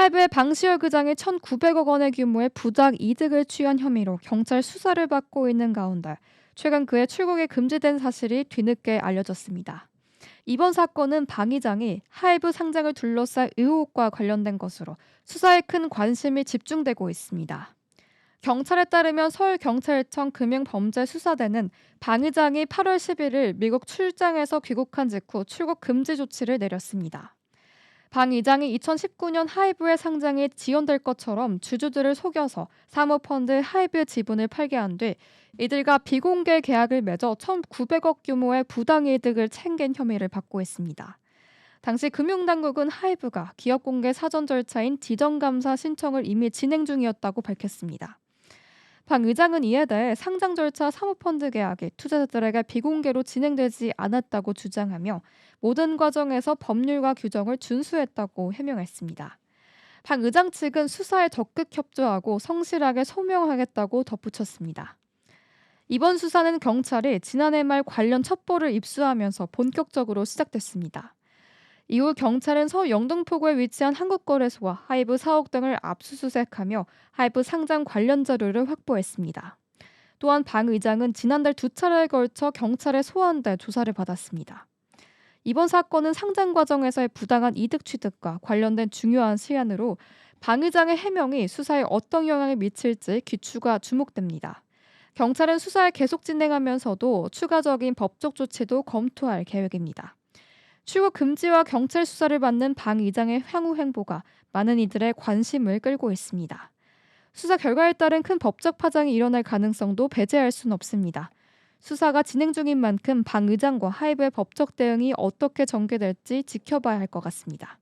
하이브의 방시열 의장이 1,900억 원의 규모의 부작 이득을 취한 혐의로 경찰 수사를 받고 있는 가운데 최근 그의 출국이 금지된 사실이 뒤늦게 알려졌습니다. 이번 사건은 방 의장이 하이브 상장을 둘러싼 의혹과 관련된 것으로 수사에 큰 관심이 집중되고 있습니다. 경찰에 따르면 서울경찰청 금융범죄수사대는 방 의장이 8월 11일 미국 출장에서 귀국한 직후 출국 금지 조치를 내렸습니다. 방 의장이 2019년 하이브의 상장이 지연될 것처럼 주주들을 속여서 사모펀드 하이브 지분을 팔게 한 뒤 이들과 비공개 계약을 맺어 1,900억 규모의 부당이득을 챙긴 혐의를 받고 있습니다. 당시 금융당국은 하이브가 기업공개 사전 절차인 지정감사 신청을 이미 진행 중이었다고 밝혔습니다. 방 의장은 이에 대해 상장 절차 사모펀드 계약이 투자자들에게 비공개로 진행되지 않았다고 주장하며 모든 과정에서 법률과 규정을 준수했다고 해명했습니다. 방 의장 측은 수사에 적극 협조하고 성실하게 소명하겠다고 덧붙였습니다. 이번 수사는 경찰이 지난해 말 관련 첩보를 입수하면서 본격적으로 시작됐습니다. 이후 경찰은 서울 영등포구에 위치한 한국거래소와 하이브 사옥 등을 압수수색하며 하이브 상장 관련 자료를 확보했습니다. 또한 방 의장은 지난달 두 차례에 걸쳐 경찰에 소환돼 조사를 받았습니다. 이번 사건은 상장 과정에서의 부당한 이득 취득과 관련된 중요한 시안으로 방 의장의 해명이 수사에 어떤 영향을 미칠지 귀추가 주목됩니다. 경찰은 수사를 계속 진행하면서도 추가적인 법적 조치도 검토할 계획입니다. 출국 금지와 경찰 수사를 받는 방 의장의 향후 행보가 많은 이들의 관심을 끌고 있습니다. 수사 결과에 따른 큰 법적 파장이 일어날 가능성도 배제할 수는 없습니다. 수사가 진행 중인 만큼 방 의장과 하이브의 법적 대응이 어떻게 전개될지 지켜봐야 할 것 같습니다.